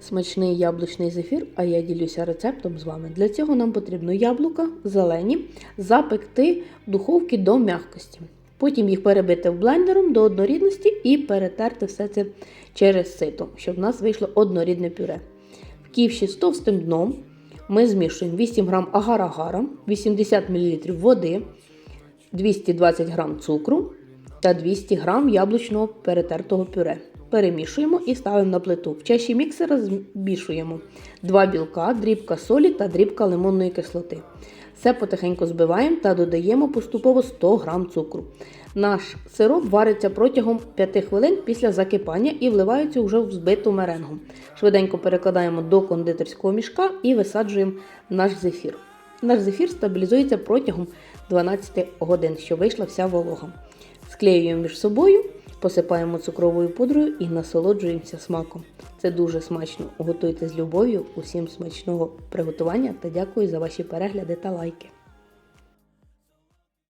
смачний яблучний зефір, а я ділюся рецептом з вами. Для цього нам потрібно яблука зелені запекти в духовці до м'якості. Потім їх перебити блендером до однорідності і перетерти все це через сито, щоб в нас вийшло однорідне пюре. В ківші з товстим дном ми змішуємо 8 г агар-агара, 80 мл води, 220 г цукру та 200 г яблучного перетертого пюре. Перемішуємо і ставимо на плиту. В чаші міксера змішуємо 2 білка, дрібка солі та дрібка лимонної кислоти. Все потихеньку збиваємо та додаємо поступово 100 г цукру. Наш сироп вариться протягом 5 хвилин після закипання і вливається вже в збиту меренгу. Швиденько перекладаємо до кондитерського мішка і висаджуємо наш зефір. Наш зефір стабілізується протягом 12 годин, щоб вийшла вся волога. Склеюємо між собою, посипаємо цукровою пудрою і насолоджуємося смаком. Це дуже смачно. Готуйте з любов'ю. Усім смачного приготування та дякую за ваші перегляди та лайки.